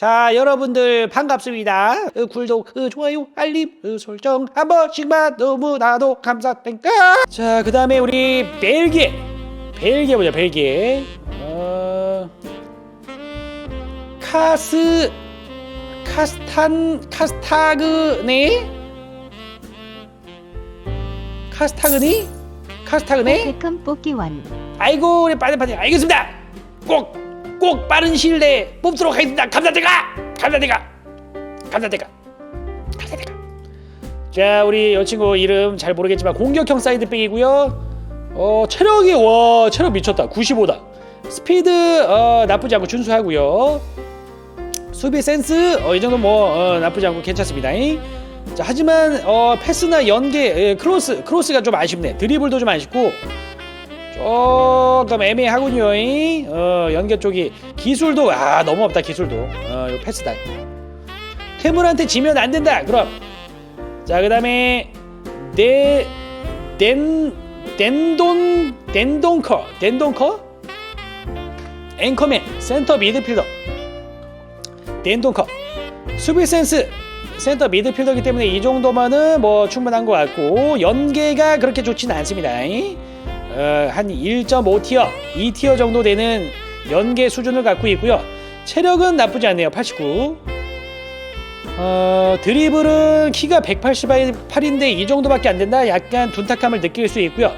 자 여러분들 반갑습니다. 어, 구독 어, 좋아요 알림 어, 설정 한 번씩만 너무나도 감사합니다. 자 그 다음에 우리 벨기에. 벨기에 보자 벨기에. 어... 카스 카스탄 카스타그네? 카스타그니? 카스타그네? 뽑기원 아이고 우리 빠른빠른 알겠습니다. 꼭 꼭 빠른 시일 내에 뽑도록 하겠습니다. 감사드가! 감사드가! 감사드가! 감사드가! 자 우리 여친구 이름 잘 모르겠지만 공격형 사이드백이고요. 어 체력이 와 체력 미쳤다. 95다. 스피드 어 나쁘지 않고 준수하고요. 수비 센스 어, 이 정도 뭐 어, 나쁘지 않고 괜찮습니다. 잉? 자 하지만 어, 패스나 연계 예, 크로스 크로스가 좀 아쉽네. 드리블도 좀 아쉽고 조금 애매하군요. 잉? 어, 연계 쪽이 기술도 아 너무 없다 기술도. 어, 요 패스다. 태물한테 지면 안 된다. 그럼 자 그다음에 네덴 덴돈 덴돈커 덴돈커 앵커맨 센터 미드필더 덴돈커 수비 센스 센터 미드필더기 때문에 이 정도만은 뭐 충분한 것 같고 연계가 그렇게 좋지는 않습니다. 어, 한 1.5티어, 2티어 정도 되는 연계 수준을 갖고 있고요. 체력은 나쁘지 않네요. 89. 어, 드리블은 키가 188인데 이 정도밖에 안 된다. 약간 둔탁함을 느낄 수 있고요.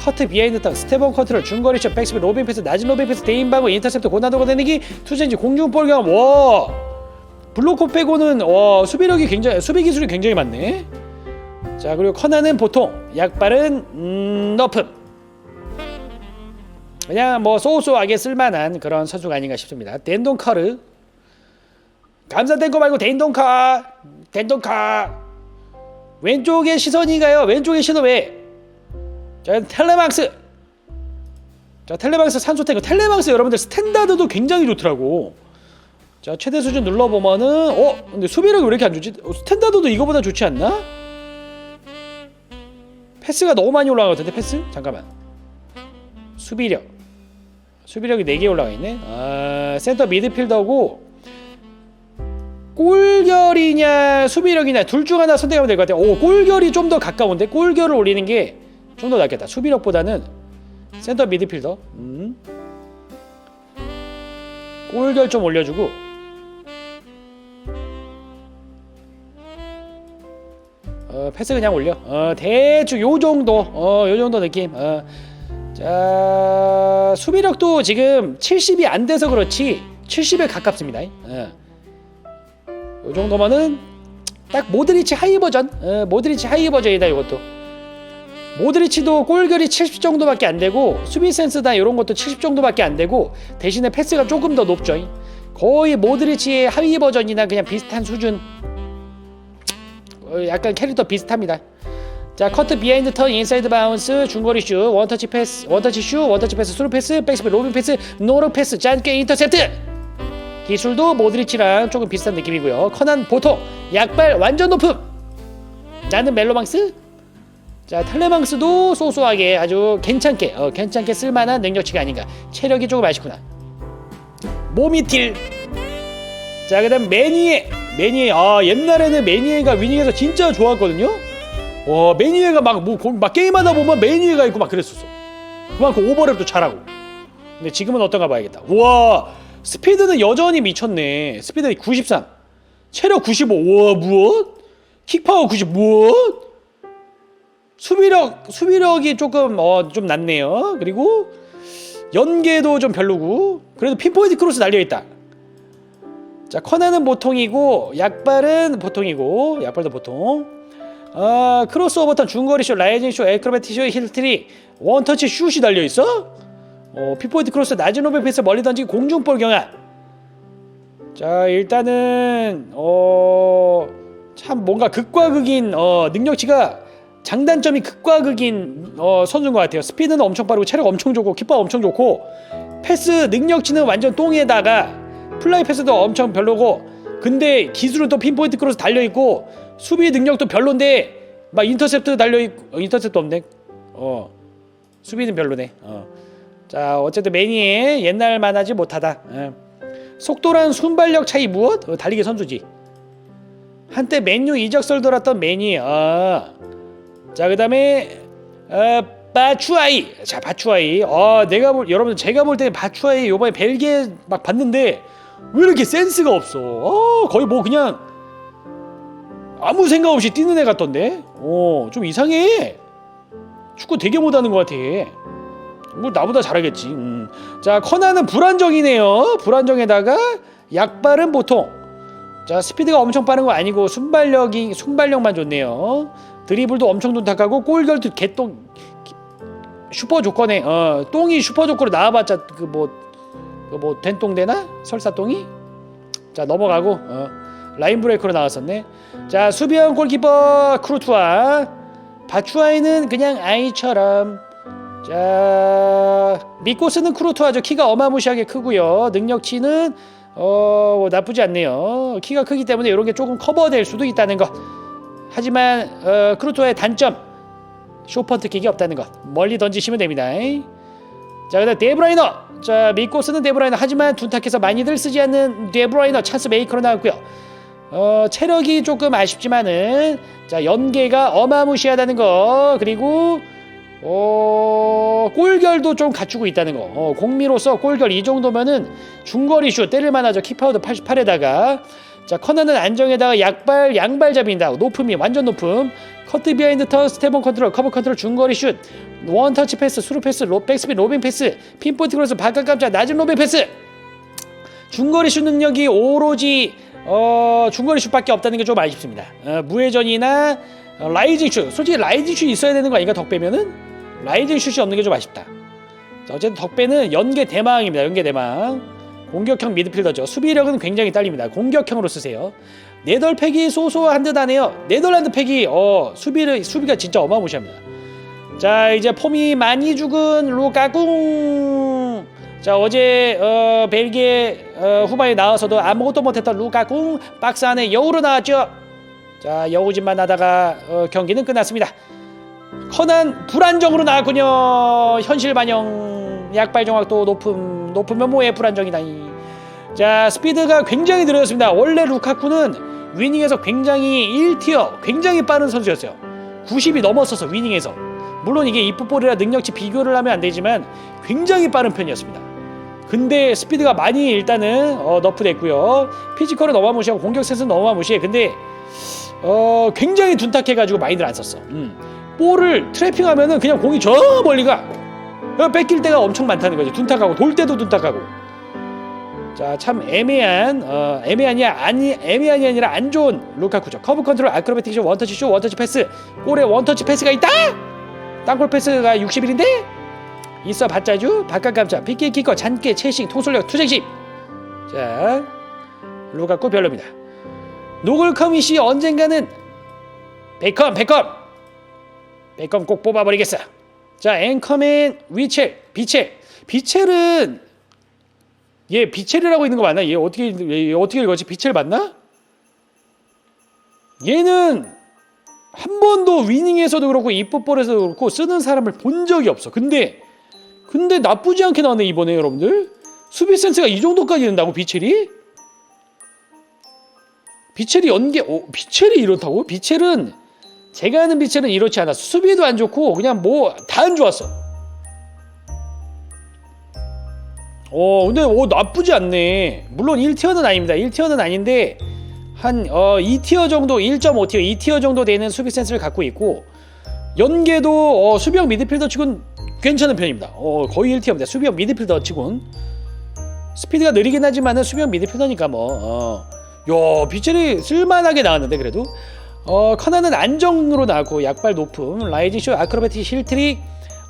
커트 비하인드 턱 스테본 컨트롤 중거리 슛 백스피 로빈 패스 낮은 로빈 패스 대인 방어 인터셉트 고난도가 되는기 투젠지 공중 볼 경험 와 블로코 빼고는 와 수비력이 굉장히 수비 기술이 굉장히 많네 자 그리고 커나는 보통 약발은 음, 너프 그냥 뭐 소소하게 쓸만한 그런 선수가 아닌가 싶습니다. 덴동카르. 감사 덴거 말고 덴동카 덴동카. 왼쪽에 시선이 가요? 왼쪽에 시선 왜? 자 텔레망스. 자 텔레망스 산소 탱크. 텔레망스 여러분들 스탠다드도 굉장히 좋더라고. 자 최대 수준 눌러보면은 어? 근데 수비력이 왜 이렇게 안 좋지? 어, 스탠다드도 이거보다 좋지 않나? 패스가 너무 많이 올라간 것 같은데 패스? 잠깐만. 수비력 수비력이 4개 올라가 있네 아 센터 미드필더고 골결이냐 수비력이냐 둘 중 하나 선택하면 될 것 같아요 오 골결이 좀 더 가까운데 골결을 올리는 게 좀 더 낫겠다. 수비력보다는 센터 미드필더. 음. 골결 좀 올려주고. 어, 패스 그냥 올려. 어, 대충 요 정도. 어, 요 정도 느낌. 어. 자, 수비력도 지금 70이 안 돼서 그렇지 70에 가깝습니다. 어. 요 정도면은 딱 모드리치 하이 버전. 어, 모드리치 하이 버전이다 이것도. 모드리치도 골결이 70 정도밖에 안 되고 수비 센스다 이런 것도 70 정도밖에 안 되고 대신에 패스가 조금 더 높죠. 거의 모드리치의 하위 버전이나 그냥 비슷한 수준. 어, 약간 캐릭터 비슷합니다. 자 커트 비하인드 턴 인사이드 바운스 중거리 슛 원터치 패스 원터치 슛 원터치 패스 스루 패스 백스피 로빈 패스 노르 패스 짧게 인터셉트 기술도 모드리치랑 조금 비슷한 느낌이고요. 커난 보통 약발 완전 높음. 나는 멜로망스. 자 텔레망스도 소소하게 아주 괜찮게 어, 괜찮게 쓸만한 능력치가 아닌가. 체력이 조금 아쉽구나. 몸이 딜자 그다음 매니에 매니에 아 옛날에는 매니에가 위닝에서 진짜 좋았거든요 와 매니에가 막뭐 막 게임하다 보면 매니에가 있고 막 그랬었어. 그만큼 오버랩도 잘하고. 근데 지금은 어떤가 봐야겠다. 와 스피드는 여전히 미쳤네. 스피드 93 체력 95 우와 무엇? 킥파워 90 무엇? 수비력 수비력이 조금 어좀 낮네요. 그리고 연계도 좀 별로고. 그래도 핀포인트 크로스 날려 있다. 자 커나는 보통이고 약발은 보통이고 약발도 보통. 아 크로스오버 턴 중거리 슛 라이징 슛 에크로바틱 슛 힐트리 원터치 슛이 달려 있어. 어 핀포인트 크로스 낮은 오버 패스 멀리 던지기 공중볼 경합. 자 일단은 어 참 뭔가 극과 극인 어 능력치가 장단점이 극과 극인 어, 선수인 것 같아요. 스피드는 엄청 빠르고 체력 엄청 좋고 키퍼 엄청 좋고 패스 능력치는 완전 똥에다가 플라이 패스도 엄청 별로고 근데 기술은 또 핀포인트 크로스 달려 있고 수비 능력도 별론데 막 인터셉트 달려 있고 어, 인터셉트 없네. 어 수비는 별로네. 어. 자 어쨌든 매니에 옛날만 하지 못하다. 예. 속도랑 순발력 차이 무엇? 어, 달리기 선수지. 한때 맨유 이적설 돌았던 맨이. 아. 자 그다음에 어, 바추아이. 자 바추아이. 어 내가 볼 여러분 제가 볼 때 바추아이 요번에 벨기에 막 봤는데 왜 이렇게 센스가 없어? 어 거의 뭐 그냥 아무 생각 없이 뛰는 애 같던데. 어 좀 이상해. 축구 되게 못하는 것 같아. 뭐 나보다 잘하겠지. 음. 자 커나는 불안정이네요. 불안정에다가 약발은 보통. 자 스피드가 엄청 빠른 거 아니고 순발력이 순발력만 좋네요. 드리블도 엄청 둔탁하고 골결도 개똥 슈퍼 조건에 어 똥이 슈퍼 조건으로 나와봤자 그 뭐 그뭐 된똥 되나 설사 똥이 자 넘어가고 어 라인 브레이크로 나왔었네. 자 수비형 골키퍼 크루투아. 바추아이는 그냥 아이처럼. 자 미코스는 크루투아죠. 키가 어마무시하게 크고요. 능력치는 어 뭐 나쁘지 않네요. 키가 크기 때문에 이런 게 조금 커버될 수도 있다는 것. 하지만 어, 크루토의 단점. 쇼펀트 킥이 없다는 것. 멀리 던지시면 됩니다. 자 그다음 데브라이너. 자 미코스는 데브라이너. 하지만 둔탁해서 많이들 쓰지 않는 데브라이너 찬스 메이커로 나왔고요 어, 체력이 조금 아쉽지만은 자 연계가 어마무시하다는 거 그리고 어, 골결도 좀 갖추고 있다는 거. 어, 공미로서 골결 이 정도면은 중거리 슛 때릴 만하죠. 키파우더 88에다가 자 커너는 안정에다가 약발 양발잡이다. 높음이 완전 높음. 커트 비하인드 턴 스테본 컨트롤 커버 컨트롤 중거리 슛 원터치 패스 수루 패스 로 백스핀 로빙 패스 핀포트 크로스 바깥 깜짝 낮은 로빙 패스 중거리 슛 능력이 오로지 어, 중거리 슛밖에 없다는 게 좀 아쉽습니다. 어, 무회전이나 어, 라이징 슛 솔직히 라이징 슛 있어야 되는 거 아닌가 덕배면은 라이징 슛이 없는 게 좀 아쉽다. 자, 어쨌든 덕배는 연계 대망입니다. 연계 대망. 공격형 미드필더죠. 수비력은 굉장히 딸립니다. 공격형으로 쓰세요. 네덜 팩이 소소한 듯 하네요. 네덜란드 팩이 어 수비를 수비가 진짜 어마무시합니다. 자 이제 폼이 많이 죽은 루카꿍. 자 어제 어, 벨기에 어, 후반에 나와서도 아무것도 못했던 루카꿍 박스 안에 여우로 나왔죠. 자 여우짓만 하다가 어, 경기는 끝났습니다. 커난 불안정으로 나왔군요. 현실 반영 약발 정확도 높음 높으면 뭐해 불안정이다니. 자 스피드가 굉장히 느려졌습니다. 원래 루카쿠는 위닝에서 굉장히 1티어 굉장히 빠른 선수였어요. 90이 넘었어서 위닝에서 물론 이게 이프볼이라 능력치 비교를 하면 안 되지만 굉장히 빠른 편이었습니다. 근데 스피드가 많이 일단은 어, 너프됐고요. 피지컬은 어마무시하고 공격 센스는 어마무시해. 근데 어, 굉장히 둔탁해가지고 많이들 안 썼어. 음. 볼을 트래핑하면은 그냥 공이 저 멀리 가. 그냥 뺏길 때가 엄청 많다는 거지. 둔탁하고 돌 때도 둔탁하고. 자, 참 애매한 어, 애매한이 아니 애매한이 아니라 안 좋은 루카쿠죠. 커브 컨트롤, 아크로바틱 슛, 원터치 슛, 원터치 패스. 골에 원터치 패스가 있다. 땅골 패스가 61인데 있어 봤자주 바깥 감자 빅게 키커 잔깨 채싱 통솔력 투쟁심. 자, 루카쿠 별로입니다. 노글커밋이 언젠가는 베컴 베컴 베컴 꼭 뽑아버리겠어. 자 앵커맨 위첼 비첼 비첼은 얘 비첼이라고 있는 거 맞나? 얘 어떻게 얘 어떻게 읽었지? 비첼 맞나? 얘는 한 번도 위닝에서도 그렇고 이풋볼에서도 그렇고 쓰는 사람을 본 적이 없어. 근데 근데 나쁘지 않게 나왔네 이번에 여러분들. 수비 센스가 이 정도까지 된다고 비첼이? 비첼이 연계 어, 비첼이 이렇다고? 비첼은 제가 아는 비첼은 이렇지 않아. 수비도 안 좋고 그냥 뭐 다 안 좋았어. 어 근데 어 나쁘지 않네. 물론 1티어는 아닙니다. 1티어는 아닌데 한 어, 2티어 정도 1.5티어 2티어 정도 되는 수비 센스를 갖고 있고 연계도 어, 수비형 미드필더 치곤 괜찮은 편입니다. 어, 거의 1티어입니다. 수비형 미드필더 치곤 스피드가 느리긴 하지만은 수비형 미드필더니까 뭐 어. 야 비첼이 쓸만하게 나왔는데 그래도. 어 커나는 안정으로 나왔고 약발 높음. 라이징 쇼 아크로바틱 힐트릭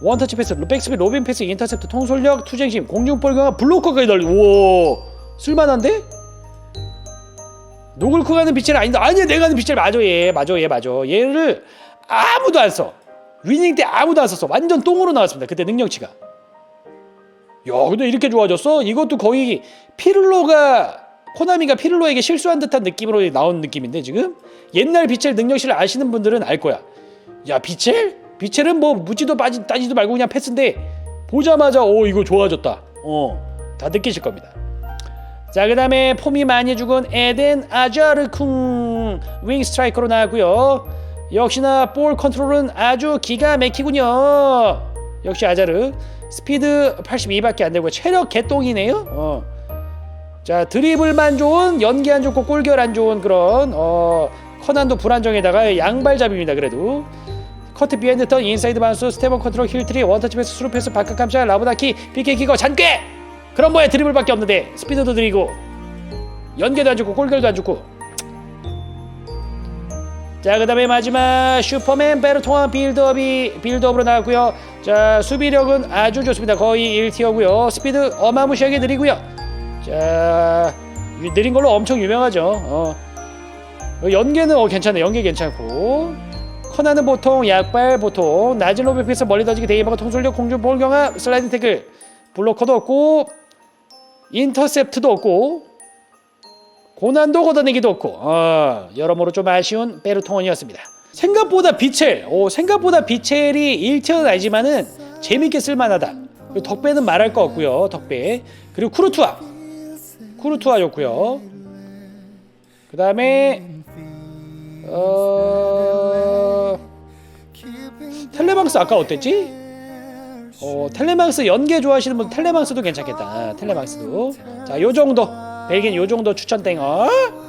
원터치 패스 백스피 로빈 패스 인터셉트 통솔력 투쟁심 공중볼 강화 블로커까지 달리 우와. 쓸만한데? 노글코 가는 비첼 아닌데? 아니야 내가 하는 비첼 맞아 얘. 맞아 얘 맞아. 얘를 아무도 안 써 위닝 때 아무도 안 썼어. 완전 똥으로 나왔습니다. 그때 능력치가. 야. 근데 이렇게 좋아졌어? 이것도 거의 피를로가 코나미가 피를로에게 실수한 듯한 느낌으로 나온 느낌인데 지금? 옛날 비첼 능력치를 아시는 분들은 알 거야. 야 비첼? 비첼은 뭐 묻지도 빠지, 따지도 말고 그냥 패스인데 보자마자 오 이거 좋아졌다. 어 다 느끼실 겁니다. 자 그다음에 폼이 많이 죽은 에덴 아자르쿵. 윙 스트라이커로 나왔고요. 역시나 볼 컨트롤은 아주 기가 막히군요. 역시 아자르 스피드 82밖에 안 되고 체력 개똥이네요. 어. 자 드리블만 좋은 연기 안 좋고 골결 안 좋은 그런 어 커난도 불안정에다가 양발잡입니다. 그래도 커트 비하인드 턴 인사이드 반수 스테번 컨트롤 힐트리 원터치 패스 스루 패스 바깥 감찰 라브다키 PK 키거 잔꾀 그런 뭐야 드리블밖에 없는데 스피드도 느리고 연계도 안 좋고 골결도 안 좋고 자 그 다음에 마지막 슈퍼맨 베르통한 빌드업이 빌드업으로 나왔고요. 자 수비력은 아주 좋습니다. 거의 1티어고요. 스피드 어마무시하게 느리고요. 자 유- 느린 걸로 엄청 유명하죠. 어. 어, 연계는 어, 괜찮네 연계 괜찮고. 커나는 보통 약발 보통 낮은 로비피에서 멀리 던지기 대기방어 통솔력 공중 볼 경합 슬라이딩 태클. 블로커도 없고 인터셉트도 없고 고난도 걷어내기도 없고 어, 여러모로 좀 아쉬운 베르통원이었습니다 생각보다 비첼 오, 생각보다 비첼이 1티어는 아니지만은 재밌게 쓸만하다 덕배는 말할 거 없고요 덕배 그리고 쿠르투아 쿠르투아 좋고요 그 다음에 어... 텔레망스 아까 어땠지? 어, 텔레망스 연계 좋아하시는 분 텔레망스도 괜찮겠다. 아, 텔레망스도. 자, 요 정도. 벨기엔 요 정도 추천 땡 어.